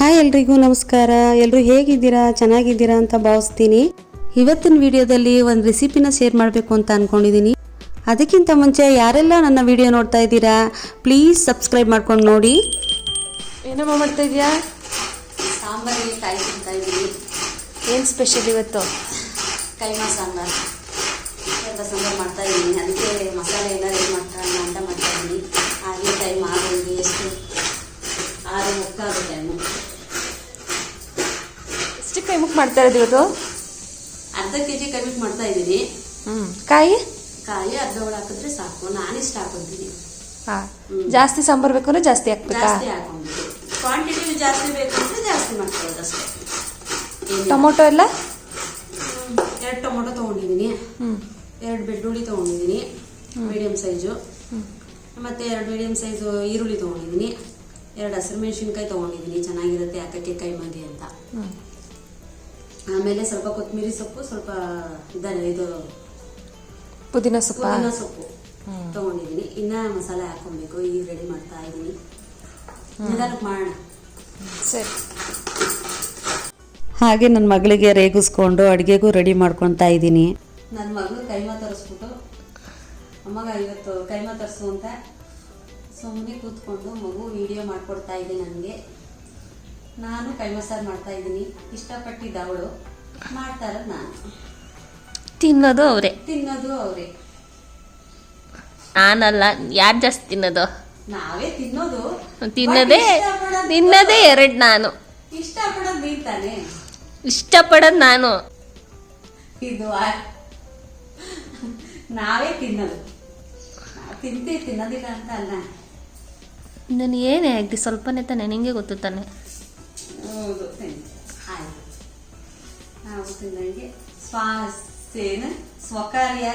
Hi ಎಲ್ರಿಗೂ ನಮಸ್ಕಾರ. ಎಲ್ಲರೂ ಹೇಗಿದ್ದೀರಾ? ಚೆನ್ನಾಗಿದ್ದೀರಾ ಅಂತ ಭಾವಿಸ್ತೀನಿ. ಇವತ್ತಿನ ವಿಡಿಯೋದಲ್ಲಿ ಒಂದು ರೆಸಿಪಿನ ಶೇರ್ ಮಾಡಬೇಕು ಅಂತ ಅಂದ್ಕೊಂಡಿದ್ದೀನಿ ಅದಕ್ಕಿಂತ ಮುಂಚೆ ಯಾರೆಲ್ಲ ನನ್ನ ವಿಡಿಯೋ ನೋಡ್ತಾ ಇದ್ದೀರಾ ಪ್ಲೀಸ್ ಸಬ್ಸ್ಕ್ರೈಬ್ ಮಾಡ್ಕೊಂಡು ನೋಡಿ. ಏನಮ್ಮ ಮಾಡ್ತಾ ಇದೆಯಾ ಸಾಂಬಾರಿಗೆ ಕಾಯಿ ತಿಂತಾ ಇದ್ದೀನಿ. ಏನು ಸ್ಪೆಷಲ್ ಇವತ್ತು? ಕೈಮಾ ಸಾಂಬಾರ್. ಸಾಂಬಾರ್ ಸಾಂಬಾರು ಮಾಡ್ತಾ ಇದ್ದೀನಿ. ಅದಕ್ಕೆ ಮಸಾಲೆ ಎಲ್ಲ ರೆಡಿ ಮಾಡ್ತಾ ಅಂತ ಮಾಡ್ತಾ ಇದ್ದೀನಿ. ಆಗಲೇ ಟೈಮ್ ಆಗೋದು ಎಷ್ಟು ಆರು ಮುಕ್ಕಾಗೋ ಟೈಮು ಎಷ್ಟು ಕೈ ಮುಕ್ ಮಾಡ್ತಾ ಇರೋದು ಇವತ್ತು ಅರ್ಧ ಕೆ ಜಿ ಕಮಿಟ್ ಮಾಡ್ತಾ ಇದ್ದೀನಿ. ಹ್ಮ್. ಕಾಯಿ? ಕಾಯಿ ಅರ್ಧ ಒಳ ಹಾಕಿದ್ರೆ ಸಾಕು. ನಾನಿಷ್ಟ ಹಾಕೊಂತೀನಿ. ಹಾ. ಜಾಸ್ತಿ ಸಾಂಬಾರ್ ಬೇಕು ಅಂದ್ರೆ ಜಾಸ್ತಿ ಹಾಕ್ಬೇಕಾ? ಜಾಸ್ತಿ ಕ್ವಾಂಟಿಟಿ ಜಾಸ್ತಿ ಬೇಕು ಅಂದ್ರೆ ಜಾಸ್ತಿ ಮಾಡ್ಕೊಳ್ಳೋದು ಅಷ್ಟೇ. ಟೊಮೊಟೊ ಎಲ್ಲ. ಎರಡು ಟೊಮೊಟೊ ತೊಗೊಂಡಿದ್ದೀನಿ. ಎರಡು ಬೆಳ್ಳುಳ್ಳಿ ತೊಗೊಂಡಿದ್ದೀನಿ. Medium size. ಮತ್ತು ಎರಡು ಮೀಡಿಯಮ್ ಸೈಜು ಈರುಳ್ಳಿ ತೊಗೊಂಡಿದ್ದೀನಿ. ಎರಡು ಹಸಿರು ಮೆಣಸಿನ್ಕಾಯಿ ತೊಗೊಂಡಿದ್ದೀನಿ. ಚೆನ್ನಾಗಿರುತ್ತೆ ಹಾಕಕ್ಕೆ ಮಾಡಿ ಅಂತ. ಆಮೇಲೆ ಸ್ವಲ್ಪ ಕೊತ್ತಂಬರಿ ಸೊಪ್ಪು ಸ್ವಲ್ಪ ಇದನ್ನ ಇದು ಪುದೀನ ಸೊಪ್ಪು? ಪುದೀನ ಸೊಪ್ಪು ತೊಗೊಂಡಿದ್ದೀನಿ. ಇನ್ನ ಮಸಾಲೆ ಹಾಕೊಬೇಕು ಈಗ ರೆಡಿ ಮಾಡ್ತಾ ಇದ್ದೀನಿ. ನಿಧಾನಕ್ಕೆ ಮಾಡೋಣ ಸರಿ. ಹಾಗೆ ನನ್ನ ಮಗಳಿಗೆ ರೇಗಿಸ್ಕೊಂಡು ಅಡುಗೆಗೂ ರೆಡಿ ಮಾಡ್ಕೊತಾ ಇದ್ದೀನಿ. ನನ್ನ ಮಗಳು ಕೈಮಾ ತರಿಸ್ಬಿಟ್ಟು ಅಮ್ಮಗ ಇವತ್ತು ಕೈಮಾ ತರಿಸು ಅಂತ ಸುಮ್ಮನೆ ಕೂತ್ಕೊಂಡು ಮಗು ವಿಡಿಯೋ ಮಾಡ್ಕೊಡ್ತಾ ಇದೆ ನನಗೆ. ನಾನು ಕೈಮಾ ಸಾರು ಮಾಡ್ತಾ ಇದ್ದೀನಿ. ಇಷ್ಟಪಟ್ಟಿದ್ದ ಅವಳು ಮಾಡ್ತಾ ಇರೋದು ನಾನು. ತಿನ್ನೋದು ಅವರೇ. ತಿನ್ನೋದು ಅವರೇ. ನಾನಲ್ಲ ಯಾರು ಜಾಸ್ತಿ ತಿನ್ನೋದು? ನಾವೇ ತಿನ್ನೋದು. ತಿನ್ನೋದೇ ತಿನ್ನದೇ ಎರಡು ನಾನು. ಇಷ್ಟಪಡೋದು ನೀನ್ ತಾನೇ. ಇಷ್ಟಪಡೋದು ನಾನು. ಇದು ಆ- ನಾವೇ ತಿನ್ನೋದು. ನಾವ್ ತಿಂತೀವಿ ತಿನ್ನೋದಿಲ್ಲ ಅಂತ ಅಲ್ಲ. ನಾನು ಏನೇ ಆಗಲಿ ಸ್ವಲ್ಪನೇ ತಾನೆ ನಿಂಗೆ ಗೊತ್ತು ತಾನೆ. ಹೌದು ತಿಂತೀವಿ. ಆಯ್ತು. ನಾವು ತಿಂದಂಗೆ ಸ್ವಾಸೇನ ಸ್ವಕಾರ್ಯ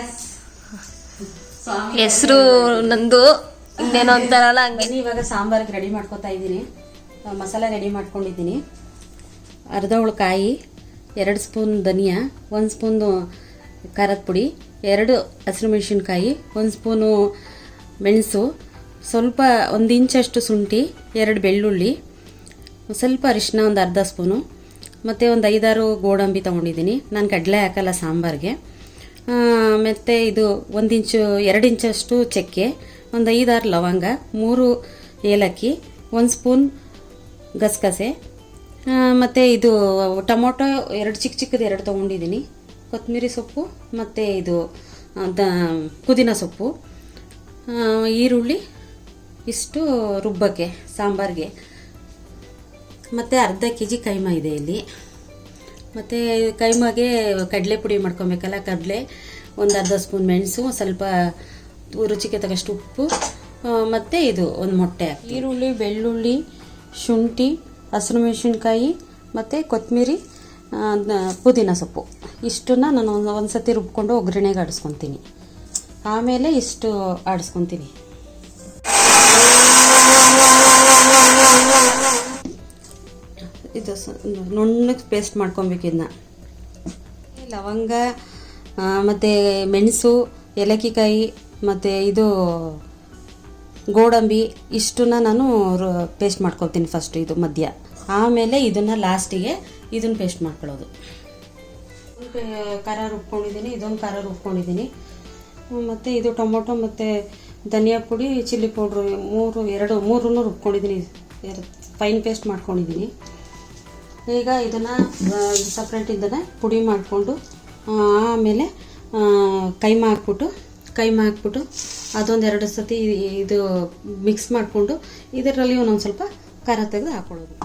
ಸ್ವಾಮಿ ಹೆಸರು ನಂದು. ಇನ್ನೇನು ಅಂತಾರಲ್ಲ ಹಂಗೆ. ಇವಾಗ ಸಾಂಬಾರಿಗೆ ರೆಡಿ ಮಾಡ್ಕೊತಾ ಇದ್ದೀನಿ. ಮಸಾಲೆ ರೆಡಿ ಮಾಡ್ಕೊಂಡಿದ್ದೀನಿ. ಅರ್ಧ ಕಾಯಿ ಎರಡು ಸ್ಪೂನ್ ಧನಿಯಾ ಒಂದು ಸ್ಪೂನು ಖಾರದ ಪುಡಿ ಎರಡು ಹಸಿರು ಮೆಣಸಿನ್ಕಾಯಿ ಒಂದು ಸ್ಪೂನು ಮೆಣಸು ಸ್ವಲ್ಪ ಒಂದು ಇಂಚಷ್ಟು ಶುಂಠಿ ಎರಡು ಬೆಳ್ಳುಳ್ಳಿ ಸ್ವಲ್ಪ ಅರಿಶಿನ ಒಂದು ಅರ್ಧ ಸ್ಪೂನು, ಮತ್ತು ಒಂದು ಐದಾರು ಗೋಡಂಬಿ ತೊಗೊಂಡಿದ್ದೀನಿ. ನಾನು ಕಡಲೆ ಹಾಕಲ್ಲ ಸಾಂಬಾರಿಗೆ. ಮತ್ತು ಇದು ಒಂದು ಇಂಚು, ಎರಡು ಇಂಚಷ್ಟು ಚಕ್ಕೆ, ಒಂದು ಐದಾರು ಲವಂಗ, ಮೂರು ಏಲಕ್ಕಿ, ಒಂದು ಸ್ಪೂನ್ ಗಸಗಸೆ ಮತ್ತು ಇದು ಟೊಮೊಟೊ ಎರಡು ಚಿಕ್ಕ ಚಿಕ್ಕದು ಎರಡು ತೊಗೊಂಡಿದ್ದೀನಿ. ಕೊತ್ತಂಬರಿ ಸೊಪ್ಪು, ಮತ್ತು ಇದು ದ, ಪುದೀನ ಸೊಪ್ಪು. ಈರುಳ್ಳಿ ಇಷ್ಟು ರುಬ್ಬಕ್ಕೆ, ಸಾಂಬಾರಿಗೆ. ಮತ್ತು ಅರ್ಧ ಕೆ ಜಿ ಕೈಮ ಇದೆ ಇಲ್ಲಿ. ಮತ್ತು ಕೈಮಾಗೆ ಕಡಲೆ ಪುಡಿ ಮಾಡ್ಕೊಬೇಕಲ್ಲ, ಕಡಲೆ, ಒಂದು ಅರ್ಧ ಸ್ಪೂನ್ ಮೆಣಸು ಸ್ವಲ್ಪ ರುಚಿಗೆ ತಗಷ್ಟು ಉಪ್ಪು ಮತ್ತು ಇದು ಒಂದು ಮೊಟ್ಟೆ ಈರುಳ್ಳಿ, ಬೆಳ್ಳುಳ್ಳಿ, ಶುಂಠಿ, ಹಸಿರು ಮೆಣಸಿನ್ಕಾಯಿ, ಮತ್ತು ಕೊತ್ತಂಬರಿ ಪುದೀನ ಸೊಪ್ಪು. ಇಷ್ಟನ್ನ ನಾನು ಒಂದು ಒಂದು ಸತಿ ರುಬ್ಕೊಂಡು ಒಗ್ಗರಣೆಗೆ ಆಡಿಸ್ಕೊತೀನಿ. ಆಮೇಲೆ ಇಷ್ಟು ಆಡಿಸ್ಕೊತೀನಿ. ನುಣ್ಣಗೆ ಪೇಸ್ಟ್ ಮಾಡ್ಕೊಬೇಕು ಇದನ್ನ ಲವಂಗ ಮತ್ತು ಮೆಣಸು, ಏಲಕ್ಕಿಕಾಯಿ, ಮತ್ತು ಇದು ಗೋಡಂಬಿ ಇಷ್ಟನ್ನ ನಾನು ಪೇಸ್ಟ್ ಮಾಡ್ಕೊತೀನಿ ಫಸ್ಟ್ ಇದು ಮಧ್ಯ. ಆಮೇಲೆ ಇದನ್ನು ಲಾಸ್ಟಿಗೆ ಇದನ್ನು ಪೇಸ್ಟ್ ಮಾಡ್ಕೊಳ್ಳೋದು. ಖಾರ ರುಬ್ಕೊಂಡಿದ್ದೀನಿ, ಇದೊಂದು ಖಾರ ರುಬ್ಕೊಂಡಿದ್ದೀನಿ. ಮತ್ತು ಇದು ಟೊಮೊಟೊ ಮತ್ತು ಧನಿಯಾ ಪುಡಿ, ಚಿಲ್ಲಿ ಪೌಡ್ರು, ಮೂರು, ಎರಡು, ಮೂರನ್ನು ರುಬ್ಕೊಂಡಿದ್ದೀನಿ. ಎರಡು ಫೈನ್ ಪೇಸ್ಟ್ ಮಾಡ್ಕೊಂಡಿದ್ದೀನಿ. ಈಗ ಇದನ್ನು ಸಪ್ರೇಟ್ ಇದನ್ನು ಪುಡಿ ಮಾಡಿಕೊಂಡು ಆಮೇಲೆ ಕೈಮ ಹಾಕ್ಬಿಟ್ಟು ಕೈಮಾ ಹಾಕ್ಬಿಟ್ಟು ಅದೊಂದು ಎರಡು ಸತಿ ಇದು ಮಿಕ್ಸ್ ಮಾಡಿಕೊಂಡು ಇದರಲ್ಲಿ ಒಂದೊಂದು ಸ್ವಲ್ಪ ಖಾರ ತೆಗೆದು ಹಾಕೊಳ್ಳೋದು.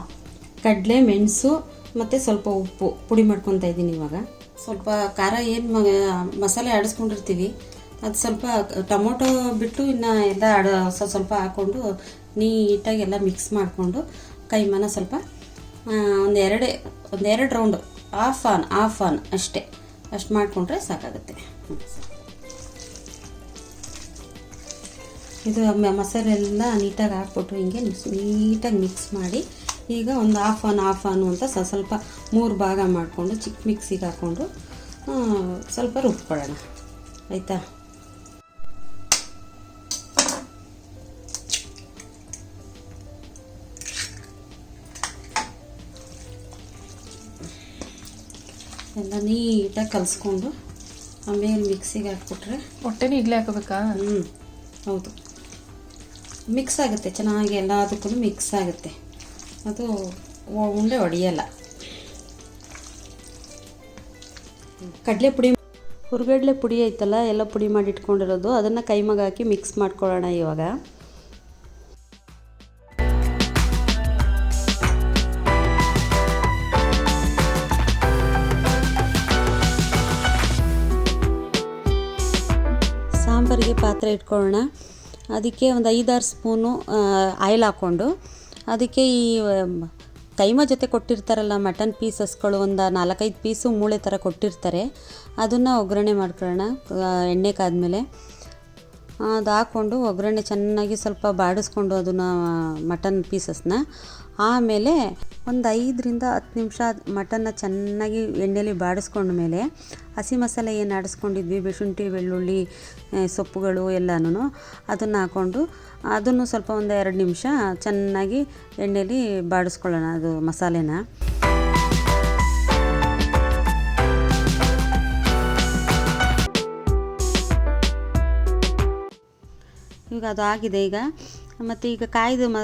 ಕಡಲೆ, ಮೆಣಸು ಮತ್ತು ಸ್ವಲ್ಪ ಉಪ್ಪು ಪುಡಿ ಮಾಡ್ಕೊತಾ ಇದ್ದೀನಿ ಇವಾಗ. ಸ್ವಲ್ಪ ಖಾರ ಏನು ಮಸಾಲೆ ಆಡಿಸ್ಕೊಂಡಿರ್ತೀವಿ, ಅದು ಸ್ವಲ್ಪ ಟೊಮೊಟೊ ಬಿಟ್ಟು ಇನ್ನು ಎಲ್ಲ ಆಡ, ಸ್ವಲ್ಪ ಹಾಕ್ಕೊಂಡು ನೀಟಾಗಿ ಎಲ್ಲ ಮಿಕ್ಸ್ ಮಾಡಿಕೊಂಡು ಕೈಮನ ಸ್ವಲ್ಪ ಒಂದು ಎರಡು ಒಂದೆರಡು round off on off on ಅಷ್ಟೇ. ಅಷ್ಟು ಮಾಡಿಕೊಂಡ್ರೆ ಸಾಕಾಗುತ್ತೆ. ಇದು ಮೊಸರೆಲ್ಲ ನೀಟಾಗಿ ಹಾಕ್ಬಿಟ್ಟು ಹಿಂಗೆ ನೀಟಾಗಿ ಮಿಕ್ಸ್ ಮಾಡಿ ಈಗ ಒಂದು ಆಫ್ ಆನ್ ಆಫ್ ಆನು ಅಂತ ಸ್ವಲ್ಪ ಮೂರು ಭಾಗ ಮಾಡಿಕೊಂಡು ಚಿಕ್ಕ ಮಿಕ್ಸಿಗೆ ಹಾಕ್ಕೊಂಡು ಸ್ವಲ್ಪ ರುಬ್ಕೊಳ್ಳೋಣ. ಆಯಿತಾ? ಎಲ್ಲ ನೀಟಾಗಿ ಕಲಿಸ್ಕೊಂಡು ಆಮೇಲೆ ಮಿಕ್ಸಿಗೆ ಹಾಕ್ಬಿಟ್ರೆ ಹೊಟ್ಟೆನ ಇಡ್ಲಿ ಹಾಕೋಬೇಕಾ? ಹ್ಞೂ ಹೌದು. ಮಿಕ್ಸ್ ಆಗುತ್ತೆ ಚೆನ್ನಾಗಿ ಎಲ್ಲದಕ್ಕೂ ಮಿಕ್ಸ್ ಆಗುತ್ತೆ. ಅದು ಉಂಡೆ ಹೊಡೆಯಲ್ಲ ಕಡಲೆ ಪುಡಿ ಹುರ್ಗಡ್ಲೆ ಪುಡಿ ಐತಲ್ಲ ಎಲ್ಲ ಪುಡಿ ಮಾಡಿ ಇಟ್ಕೊಂಡಿರೋದು ಅದನ್ನು ಕೈಮಗ ಹಾಕಿ ಮಿಕ್ಸ್ ಮಾಡ್ಕೊಳ್ಳೋಣ ಇವಾಗ. ಸಾಂಬಾರಿಗೆ ಪಾತ್ರೆ ಇಟ್ಕೊಳ್ಳೋಣ. ಅದಕ್ಕೆ ಒಂದು ಐದಾರು ಸ್ಪೂನು ಆಯಿಲ್ ಹಾಕ್ಕೊಂಡು, ಅದಕ್ಕೆ ಈ ಕೈಮ ಜೊತೆ ಕೊಟ್ಟಿರ್ತಾರಲ್ಲ ಮಟನ್ ಪೀಸಸ್ಗಳು, ಒಂದು ನಾಲ್ಕೈದು ಪೀಸು ಮೂಳೆ ಥರ ಕೊಟ್ಟಿರ್ತಾರೆ. ಅದನ್ನು ಒಗ್ಗರಣೆ ಮಾಡ್ಕೊಳ್ಳೋಣ ಎಣ್ಣೆ ಎಣ್ಣೆ ಕಾದ್ಮೇಲೆ. ಅದು ಹಾಕ್ಕೊಂಡು ಒಗ್ಗರಣೆ ಚೆನ್ನಾಗಿ ಸ್ವಲ್ಪ ಬಾಡಿಸ್ಕೊಂಡು ಅದನ್ನು, ಮಟನ್ ಪೀಸಸ್ನ. ಆಮೇಲೆ ಒಂದು ಐದರಿಂದ ಹತ್ತು ನಿಮಿಷ ಮಟನ್ನ ಚೆನ್ನಾಗಿ ಎಣ್ಣೆಲಿ ಬಾಡಿಸ್ಕೊಂಡ್ಮೇಲೆ ಹಸಿ ಮಸಾಲೆ ಏನು ಆಡಿಸ್ಕೊಂಡಿದ್ವಿ ಶುಂಠಿ ಬೆಳ್ಳುಳ್ಳಿ ಸೊಪ್ಪುಗಳು ಎಲ್ಲನೂ ಅದನ್ನು ಹಾಕ್ಕೊಂಡು ಅದನ್ನು ಸ್ವಲ್ಪ ಒಂದು ಎರಡು ನಿಮಿಷ ಚೆನ್ನಾಗಿ ಎಣ್ಣೆಲಿ ಬಾಡಿಸ್ಕೊಳ್ಳೋಣ ಅದು ಮಸಾಲೆನ. ಈಗ ಅದು ಆಗಿದೆ ಈಗ. ಮತ್ತು ಈಗ ಕಾಯ್ದು ಮ,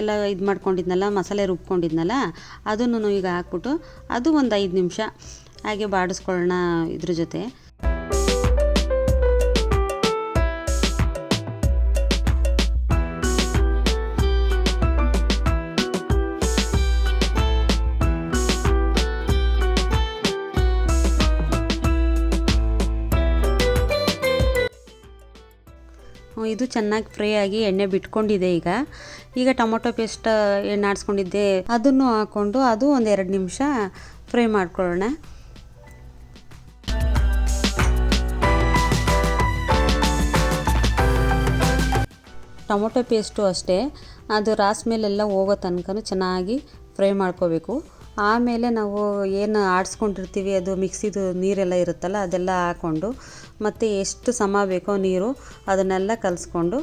ಎಲ್ಲ ಇದು ಮಾಡ್ಕೊಂಡಿದ್ನಲ್ಲ, ಮಸಾಲೆ ರುಬ್ಕೊಂಡಿದ್ನಲ್ಲ, ಅದನ್ನು ಈಗ ಹಾಕ್ಬಿಟ್ಟು ಅದು ಒಂದು ಐದು ನಿಮಿಷ ಹಾಗೆ ಬಾಡಿಸ್ಕೊಳ್ಳೋಣ ಇದ್ರ ಜೊತೆ. ಇದು ಚೆನ್ನಾಗಿ ಫ್ರೈ ಆಗಿ ಎಣ್ಣೆ ಬಿಟ್ಕೊಂಡಿದೆ ಈಗ. ಈಗ ಟೊಮೊಟೊ ಪೇಸ್ಟ್ ಎಣ್ಣೆ ಆಡಿಸ್ಕೊಂಡಿದ್ದೆ ಅದನ್ನು ಹಾಕ್ಕೊಂಡು ಅದು ಒಂದು ಎರಡು ನಿಮಿಷ ಫ್ರೈ ಮಾಡ್ಕೊಳ್ಳೋಣ. ಟೊಮೊಟೊ ಪೇಸ್ಟು ಅಷ್ಟೇ. ಅದು ರಾಸ್ ಮೇಲೆಲ್ಲ ಹೋಗೋ ತನಕ ಚೆನ್ನಾಗಿ ಫ್ರೈ ಮಾಡ್ಕೋಬೇಕು. ಆಮೇಲೆ ನಾವು ಏನು ಆಡಿಸ್ಕೊಂಡಿರ್ತೀವಿ, ಅದು ಮಿಕ್ಸಿದು ನೀರೆಲ್ಲ ಇರುತ್ತಲ್ಲ, ಅದೆಲ್ಲ ಹಾಕ್ಕೊಂಡು ಮತ್ತು ಎಷ್ಟು ಸಮ ಬೇಕೋ ನೀರು ಅದನ್ನೆಲ್ಲ ಕಲಸ್ಕೊಂಡು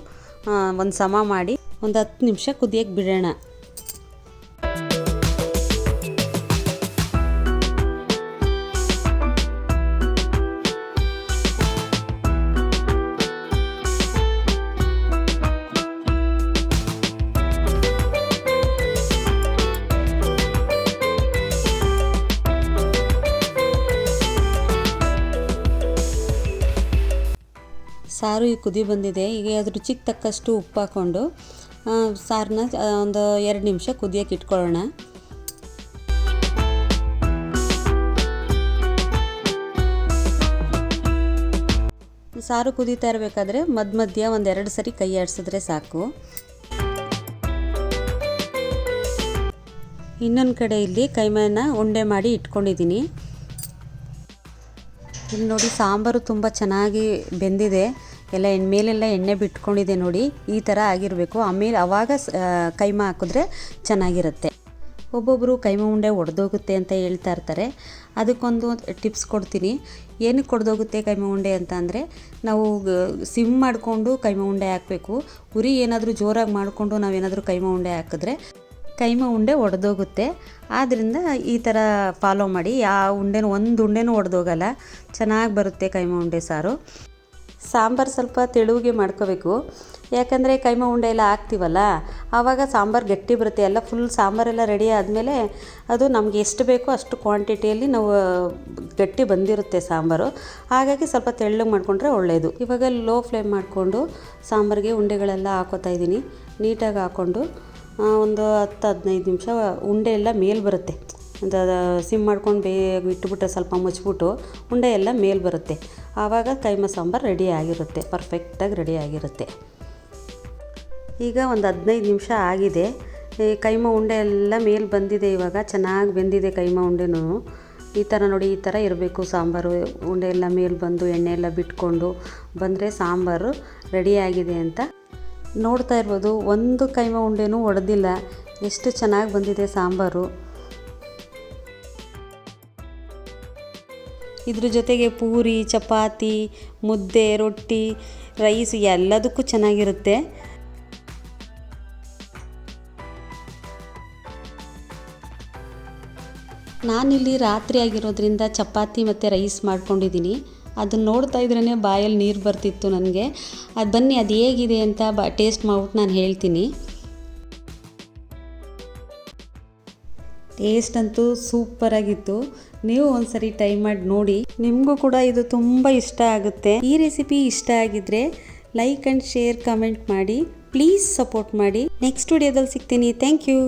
ಒಂದು ಸಮ ಮಾಡಿ ಒಂದು ಹತ್ತು ನಿಮಿಷ ಕುದಿಯಕ್ಕೆ ಬಿಡೋಣ. ಸಾರು ಈಗ ಕುದಿ ಬಂದಿದೆ. ಈಗ ಅದು ರುಚಿಗೆ ತಕ್ಕಷ್ಟು ಉಪ್ಪು ಹಾಕ್ಕೊಂಡು ಸಾರನ್ನ ಒಂದು ಎರಡು ನಿಮಿಷ ಕುದಿಯೋಕೆ ಇಟ್ಕೊಳ್ಳೋಣ. ಸಾರು ಕುದೀತಾ ಇರಬೇಕಾದ್ರೆ ಮಧ್ಯ ಮಧ್ಯ ಒಂದೆರಡು ಸರಿ ಕೈ ಆಡಿಸಿದ್ರೆ ಸಾಕು. ಇನ್ನೊಂದು ಕಡೆ ಇಲ್ಲಿ ಕೈಮನ ಉಂಡೆ ಮಾಡಿ ಇಟ್ಕೊಂಡಿದ್ದೀನಿ ಇಲ್ಲಿ ನೋಡಿ ಸಾಂಬಾರು ತುಂಬ ಚೆನ್ನಾಗಿ ಬೆಂದಿದೆ. ಎಲ್ಲ ಎಣ್ಣೆ ಮೇಲೆಲ್ಲ ಎಣ್ಣೆ ಬಿಟ್ಕೊಂಡಿದೆ ನೋಡಿ. ಈ ಥರ ಆಗಿರಬೇಕು. ಆಮೇಲೆ ಆವಾಗ ಕೈಮ ಹಾಕಿದ್ರೆ ಚೆನ್ನಾಗಿರುತ್ತೆ. ಒಬ್ಬೊಬ್ಬರು ಕೈಮ ಉಂಡೆ ಒಡೆದೋಗುತ್ತೆ ಅಂತ ಹೇಳ್ತಾ ಇರ್ತಾರೆ. ಅದಕ್ಕೊಂದು ಟಿಪ್ಸ್ ಕೊಡ್ತೀನಿ. ಏನಕ್ಕೆ ಕೊಡ್ದೋಗುತ್ತೆ ಕೈಮ ಉಂಡೆ ಅಂತ ಅಂದರೆ, ನಾವು ಸಿಮ್ ಮಾಡಿಕೊಂಡು ಕೈಮ ಉಂಡೆ ಹಾಕಬೇಕು. ಉರಿ ಏನಾದರೂ ಜೋರಾಗಿ ಮಾಡಿಕೊಂಡು ನಾವೇನಾದರೂ ಕೈಮ ಉಂಡೆ ಹಾಕಿದ್ರೆ ಕೈಮ ಉಂಡೆ ಒಡೆದೋಗುತ್ತೆ. ಆದ್ದರಿಂದ ಈ ಥರ ಫಾಲೋ ಮಾಡಿ. ಯಾವ ಉಂಡೆನೂ ಒಂದು ಉಂಡೆನೂ ಒಡೆದೋಗಲ್ಲ. ಚೆನ್ನಾಗಿ ಬರುತ್ತೆ ಕೈಮ ಉಂಡೆ ಸಾರು. ಸಾಂಬಾರು ಸ್ವಲ್ಪ ತೆಳುವಿಗೆ ಮಾಡ್ಕೋಬೇಕು. ಯಾಕಂದರೆ ಕೈಮ ಉಂಡೆ ಎಲ್ಲ ಹಾಕ್ತೀವಲ್ಲ ಆವಾಗ ಸಾಂಬಾರು ಗಟ್ಟಿ ಬರುತ್ತೆ. ಎಲ್ಲ ಫುಲ್ ಸಾಂಬಾರೆಲ್ಲ ರೆಡಿ ಆದಮೇಲೆ ಅದು ನಮಗೆ ಎಷ್ಟು ಬೇಕೋ ಅಷ್ಟು ಕ್ವಾಂಟಿಟಿಯಲ್ಲಿ ನಾವು ಗಟ್ಟಿ ಬಂದಿರುತ್ತೆ ಸಾಂಬಾರು. ಹಾಗಾಗಿ ಸ್ವಲ್ಪ ತೆಳ್ಳಗೆ ಮಾಡಿಕೊಂಡ್ರೆ ಒಳ್ಳೆಯದು ಇವಾಗ ಲೋ ಫ್ಲೇಮ್ ಮಾಡಿಕೊಂಡು ಸಾಂಬಾರಿಗೆ ಉಂಡೆಗಳೆಲ್ಲ ಹಾಕೋತಾ ಇದ್ದೀನಿ. ನೀಟಾಗಿ ಹಾಕ್ಕೊಂಡು ಆ, ಒಂದು ಹತ್ತು ಹದಿನೈದು ನಿಮಿಷ ಉಂಡೆ ಎಲ್ಲ ಮೇಲೆ ಬರುತ್ತೆ. ಒಂದು ಸಿಮ್ ಮಾಡ್ಕೊಂಡು ಬೇಗ ಇಟ್ಬಿಟ್ರೆ ಸ್ವಲ್ಪ ಮುಚ್ಚಿಬಿಟ್ಟು ಉಂಡೆ ಎಲ್ಲ ಮೇಲೆ ಬರುತ್ತೆ. ಆವಾಗ ಕೈಮ ಸಾಂಬಾರು ರೆಡಿ ಆಗಿರುತ್ತೆ ಪರ್ಫೆಕ್ಟಾಗಿ ರೆಡಿ ಆಗಿರುತ್ತೆ. ಈಗ ಒಂದು ಹದಿನೈದು ನಿಮಿಷ ಆಗಿದೆ. ಈ ಕೈಮ ಉಂಡೆ ಎಲ್ಲ ಮೇಲೆ ಬಂದಿದೆ ಇವಾಗ, ಚೆನ್ನಾಗಿ ಬೆಂದಿದೆ ಕೈಮ ಉಂಡೆನೂ. ಈ ಥರ ನೋಡಿ, ಈ ಥರ ಇರಬೇಕು ಸಾಂಬಾರು. ಉಂಡೆ ಎಲ್ಲ ಮೇಲೆ ಬಂದು, ಎಣ್ಣೆ ಎಲ್ಲ ಬಿಟ್ಕೊಂಡು ಬಂದರೆ ಸಾಂಬಾರು ರೆಡಿಯಾಗಿದೆ ಅಂತ ನೋಡ್ತಾ ಇರ್ಬೋದು, ಒಂದು ಕೈಮ ಉಂಡೆನೂ ಒಡೆದಿಲ್ಲ. ಎಷ್ಟು ಚೆನ್ನಾಗಿ ಬಂದಿದೆ ಸಾಂಬಾರು. ಇದ್ರ ಜೊತೆಗೆ ಪೂರಿ, ಚಪಾತಿ, ಮುದ್ದೆ, ರೊಟ್ಟಿ, ರೈಸ್ ಎಲ್ಲದಕ್ಕೂ ಚೆನ್ನಾಗಿರುತ್ತೆ. ನಾನಿಲ್ಲಿ ರಾತ್ರಿ ಆಗಿರೋದ್ರಿಂದ ಚಪಾತಿ ಮತ್ತು ರೈಸ್ ಮಾಡ್ಕೊಂಡಿದ್ದೀನಿ. ಅದನ್ನು ನೋಡ್ತಾ ಇದ್ರೇ ಬಾಯಲ್ಲಿ ನೀರು ಬರ್ತಿತ್ತು ನನಗೆ. ಅದು ಬನ್ನಿ, ಅದು ಹೇಗಿದೆ ಅಂತ ಬ ಟೇಸ್ಟ್ ಮಾಡ್ಬಿಟ್ಟು ನಾನು ಹೇಳ್ತೀನಿ. ಟೇಸ್ಟ್ ಅಂತೂ ಸೂಪರಾಗಿತ್ತು ನೀವು ಒಂದ್ಸರಿ ಟ್ರೈ ಮಾಡಿ ನೋಡಿ. ನಿಮಗೂ ಕೂಡ ಇದು ತುಂಬ ಇಷ್ಟ ಆಗುತ್ತೆ. ಈ ರೆಸಿಪಿ ಇಷ್ಟ ಆಗಿದ್ರೆ ಲೈಕ್ ಆ್ಯಂಡ್ ಶೇರ್ ಕಮೆಂಟ್ ಮಾಡಿ. ಪ್ಲೀಸ್ ಸಪೋರ್ಟ್ ಮಾಡಿ. ನೆಕ್ಸ್ಟ್ ವಿಡಿಯೋದಲ್ಲಿ ಸಿಗ್ತೀನಿ. Thank you